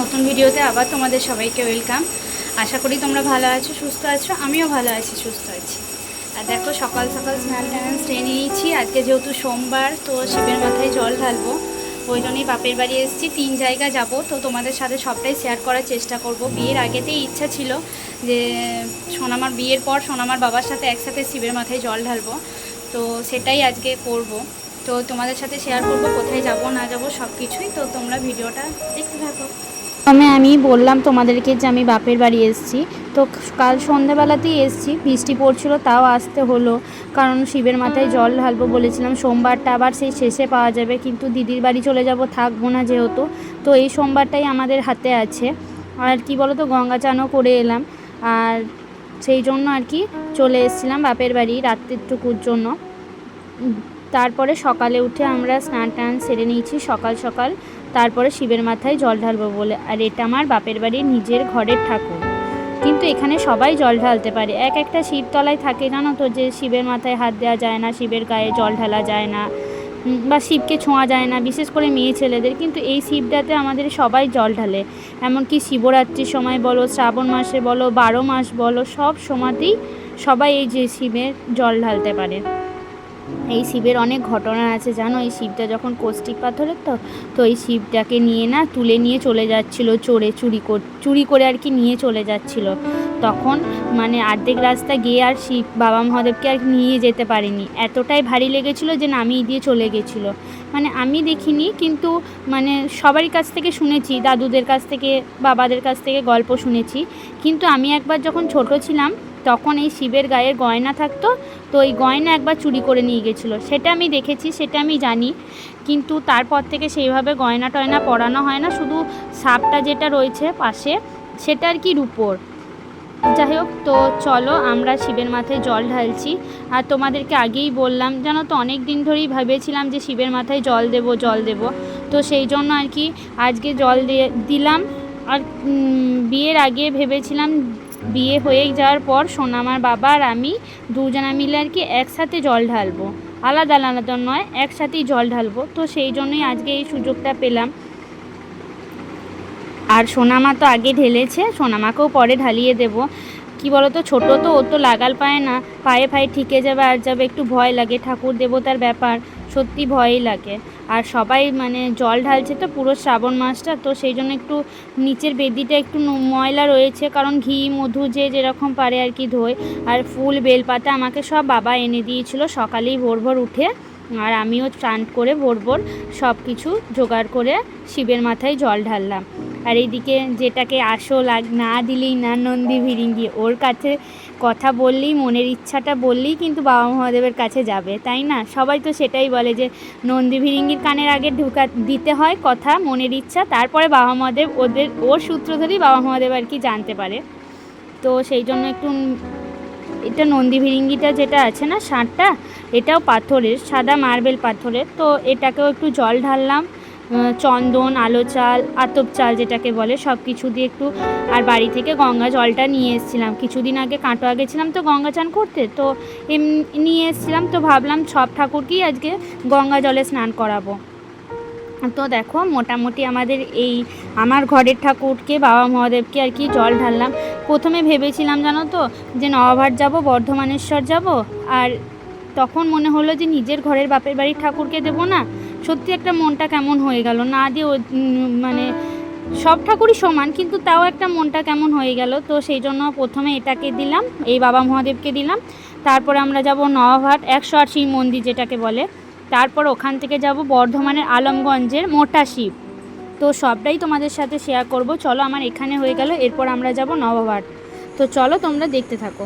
নতুন ভিডিওতে আবার তোমাদের সবাইকে ওয়েলকাম। আশা করি তোমরা ভালো আছো, সুস্থ আছো, আমিও ভালো আছি, সুস্থ আছি। আর দেখো, সকাল সকাল স্নান টান সেরে নিয়েছি। আজকে যেহেতু সোমবার, তো শিবের মাথায় জল ঢালবো। ওই জন্যই বাপের বাড়ি এসেছি। তিন জায়গা যাব। তো তোমাদের সাথে সবটাই শেয়ার করার চেষ্টা করব। বিয়ের আগেতেই ইচ্ছা ছিল যে সোনামার বিয়ের পর সোনামার বাবার সাথে একসাথে শিবের মাথায় জল ঢালবো। তো সেটাই আজকে করব। তো তোমাদের সাথে শেয়ার করব, কোথায় যাব, না যাব সব কিছুই তো তোমরা ভিডিওটা দেখতে থাকো। প্রথমে আমি বললাম তোমাদেরকে যে আমি বাপের বাড়ি এসেছি। তো কাল সন্ধ্যাবেলাতেই এসেছি, বৃষ্টি পড়ছিল, তাও আসতে হলো। কারণ শিবের মাথায় জল ঢালবো বলেছিলাম, সোমবারটা আবার সেই শেষে পাওয়া যাবে। কিন্তু দিদির বাড়ি চলে যাব, থাকব না যেহেতু। তো এই সোমবারটাই আমাদের হাতে আছে। আর কি বলো তো গঙ্গা চানও করে এলাম। আর সেই জন্য আর কি চলে এসেছিলাম বাপের বাড়ি রাত্রিটুকুর জন্য। তারপরে সকালে উঠে আমরা স্নান টান সেরে নিয়েছি, সকাল সকাল। তারপরে শিবের মাথায় জল ঢালবো বলে। আর এটা আমার বাপের বাড়ির নিজের ঘরের ঠাকুর। কিন্তু এখানে সবাই জল ঢালতে পারে। এক একটা শিবতলায় থাকে, জানো তো, যে শিবের মাথায় হাত দেওয়া যায় না, শিবের গায়ে জল ঢালা যায় না বা শিবকে ছোঁয়া যায় না, বিশেষ করে মেয়ে ছেলেদের। কিন্তু এই শিবটাতে আমাদের সবাই জল ঢালে। এমনকি শিবরাত্রির সময় বলো, শ্রাবণ মাসে বলো, বারো মাস বলো, সব সময়তেই সবাই এই যে শিবের জল ঢালতে পারে। এই শিবের অনেক ঘটনা আছে, জানো? এই শিবটা যখন কষ্টিক পাথরের তো তো এই শিবটাকে নিয়ে না তুলে নিয়ে চলে যাচ্ছিল চোরে, চুরি কর, চুরি করে আর কি নিয়ে চলে যাচ্ছিল। তখন মানে অর্ধেক রাস্তা গিয়ে আর শিব, বাবা মহাদেবকে আর নিয়ে যেতে পারেনি। এতটাই ভারী লেগেছিল যে নামিয়ে দিয়ে চলে গেছিল। মানে আমি দেখিনি, কিন্তু মানে সবারই কাছ থেকে শুনেছি, দাদুদের কাছ থেকে, বাবাদের কাছ থেকে গল্প শুনেছি। কিন্তু আমি একবার যখন ছোট ছিলাম তখন এই শিবের গায়ের গয়না থাকতো, তো এই গয়না একবার চুরি করে নিয়ে গেছিল। সেটা আমি দেখেছি, সেটা আমি জানি। কিন্তু তারপর থেকে সেইভাবে গয়না টয়না পরানো হয় না, শুধু সাপটা যেটা রয়েছে পাশে, সেটা আর কি রূপোর। যাই হোক, তো চলো আমরা শিবের মাথায় জল ঢালছি। আর তোমাদেরকে আগেই বললাম, জানো তো, অনেক দিন ধরেই ভেবেছিলাম যে শিবের মাথায় জল দেব জল দেব। তো সেই জন্য আর কি আজকে জল দিয়ে দিলাম। আর বিয়ের আগে ভেবেছিলাম বিয়ে হয়ে যাওয়ার পর সোনামার বাবা আর আমি দুজনা মিলে আর কি একসাথে জল ঢালবো। আলাদা আলাদা নয়, একসাথেই জল ঢালবো। তো সেই জন্যই আজকে এই সুযোগটা পেলাম। আর সোনামা তো আগে ঢেলেছে, সোনামাকেও পরে ঢালিয়ে দেব। কি বলো তো ছোটো তো ও তো লাগাল পায় না। পায়ে পায়ে ঠিকে যাবে, আর যাবে, একটু ভয় লাগে। ঠাকুর দেবতার ব্যাপার। সত্যি ভয়ই লাগে। আর সবাই মানে জল ঢালছে তো পুরো শ্রাবণ মাসটা, তো সেই জন্য একটু নিচের বেদিটা একটু ময়লা রয়েছে, কারণ ঘি, মধু যে যেরকম পারে আর কি ধোয়। আর ফুল, বেলপাতা আমাকে সব বাবা এনে দিয়েছিল সকালেই ভোর ভোর উঠে। আর আমিও চান করে ভোর ভোর সব কিছু জোগাড় করে শিবের মাথায় জল ঢাললাম। আর এইদিকে যেটাকে আসল না দিলেই না নন্দী ভিরিঙ্গি, ওর কাছে কথা বললেই, মনের ইচ্ছাটা বললেই কিন্তু বাবা মহাদেবের কাছে যাবে, তাই না? সবাই তো সেটাই বলে যে নন্দী ভিরিঙ্গির কানের আগে ঢুকা দিতে হয় কথা, মনের ইচ্ছা, তারপরে বাবা মহাদেব ওদের, ওর সূত্র ধরেই বাবা মহাদেব আর কি জানতে পারে। তো সেই জন্য একটু এটা নন্দী ভিরিঙ্গিটা যেটা আছে না ষাঁড়টা এটাও পাথরের, সাদা মার্বেল পাথরের, তো এটাকেও একটু জল ঢাললাম। চন্দন, আলো চাল, আতপ চাল যেটাকে বলে সব কিছু দিয়ে একটু আর বাড়ি থেকে গঙ্গা জলটা নিয়ে এসেছিলাম। কিছুদিন আগে কাটোয়া গেছিলাম তো গঙ্গা চান করতে, তো এম, নিয়ে এসেছিলাম তো ভাবলাম সব ঠাকুরকেই আজকে গঙ্গা জলে স্নান করাবো। তো দেখো, মোটামুটি আমাদের এই আমার ঘরের ঠাকুরকে, বাবা মহাদেবকে আর কি জল ঢাললাম। প্রথমে ভেবেছিলাম জানো তো, যে নবাবহাট যাব, বর্ধমানেশ্বর যাব, আর তখন মনে হলো যে নিজের ঘরের বাপের বাড়ির ঠাকুরকে দেবো না। সত্যি একটা মনটা কেমন হয়ে গেল? না দিয়ে মানে সব ঠাকুরই সমান, কিন্তু তাও একটা মনটা কেমন হয়ে গেল। তো সেই জন্য প্রথমে এটাকে দিলাম, এই বাবা মহাদেবকে দিলাম। তারপরে আমরা যাব নবাবহাট একশো আট শিব মন্দির যেটাকে বলে। তারপর ওখান থেকে যাব বর্ধমানের আলমগঞ্জের মোটা শিব। তো সবটাই তোমাদের সাথে শেয়ার করব। চলো, আমার এখানে হয়ে গেল, এরপর আমরা যাব নবাবহাট তো চলো, তোমরা দেখতে থাকো।